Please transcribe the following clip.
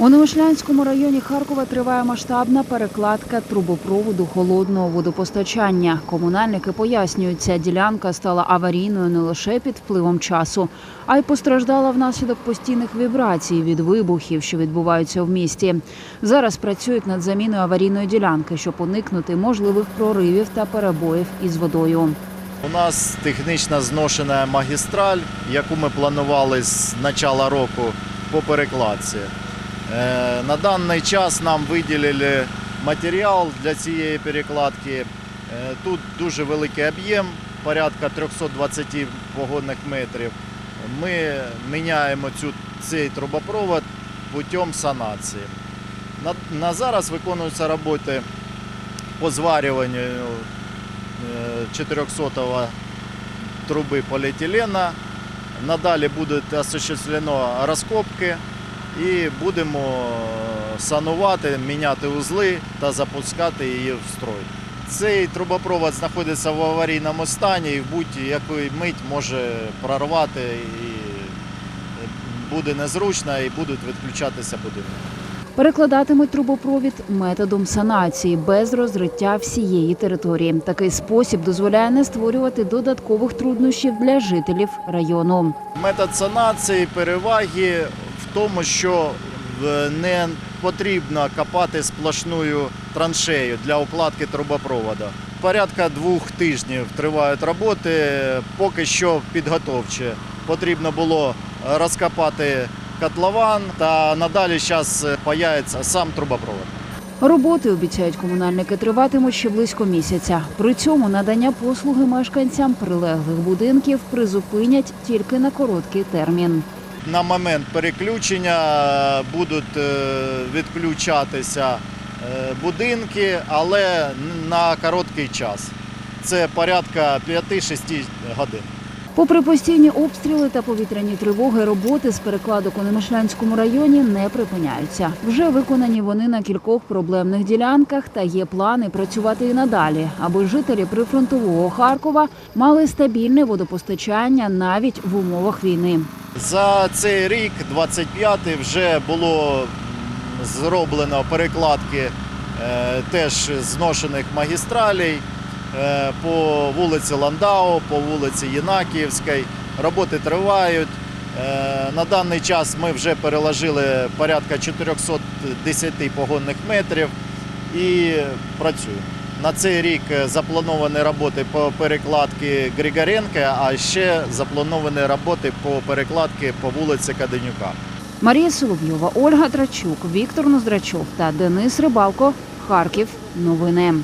У Немишлянському районі Харкова триває масштабна перекладка трубопроводу холодного водопостачання. Комунальники пояснюють, ця ділянка стала аварійною не лише під впливом часу, а й постраждала внаслідок постійних вібрацій від вибухів, що відбуваються в місті. Зараз працюють над заміною аварійної ділянки, щоб уникнути можливих проривів та перебоїв із водою. У нас технічно зношена магістраль, яку ми планували з початку року по перекладці. Е, На даний час нам виділили матеріал для цієї перекладки. Е, Тут дуже великий об'єм, порядка 320 погодних метрів. Ми міняємо цю, цей трубопровод путем санації. На, на зараз виконуються роботи по зварюванню е, 400 труби поліетилена. Надалі будуть осуществлено розкопки і будемо санувати, міняти узли та запускати її в строй. Цей трубопровод знаходиться в аварійному стані і в будь-яку мить може прорвати і буде незручно і будуть відключатися будинки. Перекладатимуть трубопровід методом санації без розриття всієї території. Такий спосіб дозволяє не створювати додаткових труднощів для жителів району. Метод санації переваги тому, що е, не потрібно копати сплошною траншею для укладки трубопроводу. Порядка двох тижнів тривають роботи, поки що підготовчі. Потрібно було розкопати котлован та надалі зараз появиться сам трубопровод. Роботи обіцяють комунальники триватимуть ще близько місяця. При цьому надання послуги мешканцям прилеглих будинків призупинять тільки на короткий термін. На момент переключення будуть е, відключатися е, будинки, але на короткий час. Це порядка 5-6 годин. Попри постійні обстріли та повітряні тривоги, роботи з перекладок у Немишлянському районі не припиняються. Вже виконані вони на кількох проблемних ділянках та є плани працювати і надалі, аби жителі прифронтового Харкова мали стабільне водопостачання навіть в умовах війни. За цей рік, 25-й, вже було зроблено перекладки е, теж зношених магістралей по вулиці Ландау, по вулиці Єнакіївській. Роботи тривають. Е, На даний час ми вже переложили порядка 410 погонних метрів і працюємо. На цей рік е, заплановані роботи по перекладці Григоренка, а ще заплановані роботи по перекладці по вулиці Каденюка. Марія Соловйова, Ольга Трачук, Віктор Ноздрачов та Денис Рибалко. Харків. Новини.